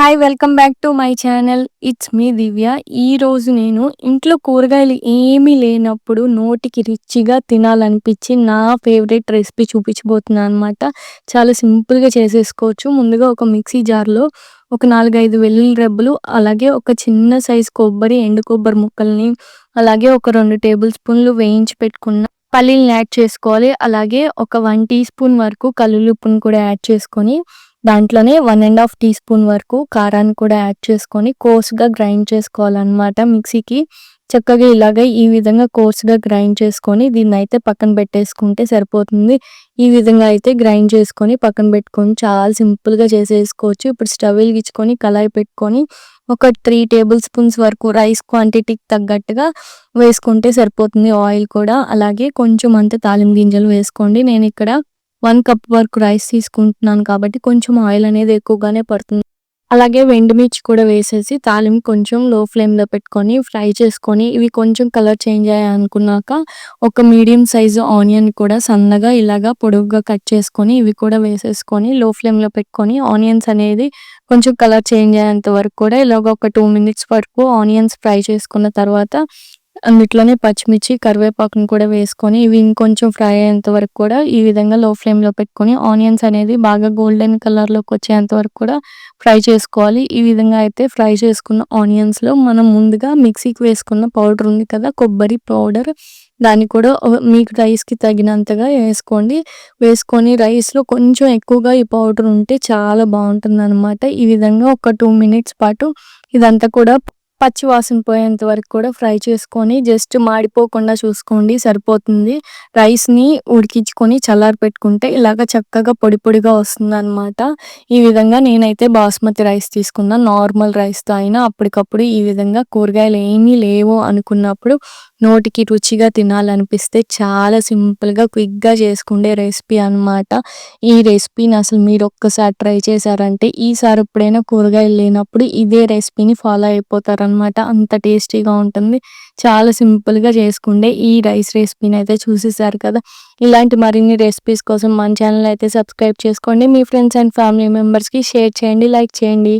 Hi welcome back to my channel it's me Divya ఈరోజు నేను ఇంట్లో కూరగాయలు ఏమీ లేనప్పుడు నోటికి రిచ్గా తినాలనిపించి నా ఫేవరెట్ రెసిపీ చూపించబోతున్నాను అనమాట చాలా సింపుల్గా చేసేసుకోవచ్చు. ముందుగా ఒక మిక్సీ జార్లో ఒక నాలుగైదు వెల్లుల్లి రెబ్బలు అలాగే ఒక చిన్న సైజ్ కొబ్బరి ఎండు కొబ్బరి ముక్కల్ని అలాగే ఒక రెండు టేబుల్ స్పూన్లు వేయించి పెట్టుకున్న పల్లీలను యాడ్ చేసుకోవాలి. అలాగే ఒక వన్ టీ స్పూన్ వరకు కల్లులుప్పును కూడా యాడ్ చేసుకొని దాంట్లోనే one and half teaspoon వరకు కారాన్ని కూడా యాడ్ చేసుకొని కోర్స్గా గ్రైండ్ చేసుకోవాలన్నమాట మిక్సీకి. చక్కగా ఇలాగ ఈ విధంగా కోర్స్గా గ్రైండ్ చేసుకొని దీన్ని అయితే పక్కన పెట్టేసుకుంటే సరిపోతుంది. ఈ విధంగా అయితే గ్రైండ్ చేసుకొని పక్కన పెట్టుకొని చాలా సింపుల్గా చేసేసుకోవచ్చు. ఇప్పుడు స్టవ్ వెలిగించుకొని కళాయి పెట్టుకొని ఒక త్రీ టేబుల్ స్పూన్స్ వరకు రైస్ క్వాంటిటీకి తగ్గట్టుగా వేసుకుంటే సరిపోతుంది ఆయిల్ కూడా. అలాగే కొంచెం అంత తాలిం గింజలు వేసుకోండి. నేను ఇక్కడ వన్ కప్ వరకు రైస్ తీసుకుంటున్నాను కాబట్టి కొంచెం ఆయిల్ అనేది ఎక్కువగానే పడుతుంది. అలాగే వెండిమిర్చి కూడా వేసేసి తాలింపు కొంచెం లో ఫ్లేమ్లో పెట్టుకొని ఫ్రై చేసుకొని ఇవి కొంచెం కలర్ చేంజ్ అయ్యాయి అనుకున్నాక ఒక మీడియం సైజు ఆనియన్ కూడా సన్నగా ఇలాగా పొడవుగా కట్ చేసుకొని ఇవి కూడా వేసేసుకొని లో ఫ్లేమ్లో పెట్టుకొని ఆనియన్స్ అనేది కొంచెం కలర్ చేంజ్ అయ్యేంత వరకు కూడా ఇలాగ ఒక టూ మినిట్స్ వరకు ఆనియన్స్ ఫ్రై చేసుకున్న తర్వాత అందుట్లోనే పచ్చిమిర్చి కరివేపాకును కూడా వేసుకొని ఇవి ఇంకొంచెం ఫ్రై అయ్యేంత వరకు కూడా ఈ విధంగా లో ఫ్లేమ్లో పెట్టుకొని ఆనియన్స్ అనేది బాగా గోల్డెన్ కలర్లోకి వచ్చేంత వరకు కూడా ఫ్రై చేసుకోవాలి. ఈ విధంగా అయితే ఫ్రై చేసుకున్న ఆనియన్స్లో మనం ముందుగా మిక్సీకి వేసుకున్న పౌడర్ ఉంది కదా కొబ్బరి పౌడర్. దాన్ని కూడా మీకు రైస్కి తగినంతగా వేసుకోండి. వేసుకొని రైస్లో కొంచెం ఎక్కువగా ఈ పౌడర్ ఉంటే చాలా బాగుంటుంది ఈ విధంగా ఒక టూ మినిట్స్ పాటు ఇదంతా కూడా పచ్చి వాసన పోయేంత వరకు కూడా ఫ్రై చేసుకొని జస్ట్ మాడిపోకుండా చూసుకోండి సరిపోతుంది. రైస్ని ఉడికించుకొని చల్లారి పెట్టుకుంటే ఇలాగ చక్కగా పొడి పొడిగా వస్తుంది అనమాట ఈ విధంగా నేనైతే బాస్మతి రైస్ తీసుకున్నాను నార్మల్ రైస్తో అయినా అప్పటికప్పుడు ఈ విధంగా కూరగాయలు ఏమీ లేవు అనుకున్నప్పుడు నోటికి రుచిగా తినాలనిపిస్తే చాలా సింపుల్గా క్విక్గా చేసుకునే రెసిపీ అనమాట ఈ రెసిపీని అసలు మీరు ఒక్కసారి ట్రై చేశారంటే ఈసారి ఎప్పుడైనా కూరగాయలు లేనప్పుడు ఇదే రెసిపీని ఫాలో అయిపోతారనమాట అంత టేస్టీగా ఉంటుంది. చాలా సింపుల్గా చేసుకుండే ఈ రైస్ రెసిపీని అయితే చూసేసారు కదా. ఇలాంటి మరిన్ని రెసిపీస్ కోసం మన ఛానల్ అయితే సబ్స్క్రైబ్ చేసుకోండి. మీ ఫ్రెండ్స్ అండ్ ఫ్యామిలీ మెంబర్స్కి షేర్ చేయండి లైక్ చేయండి.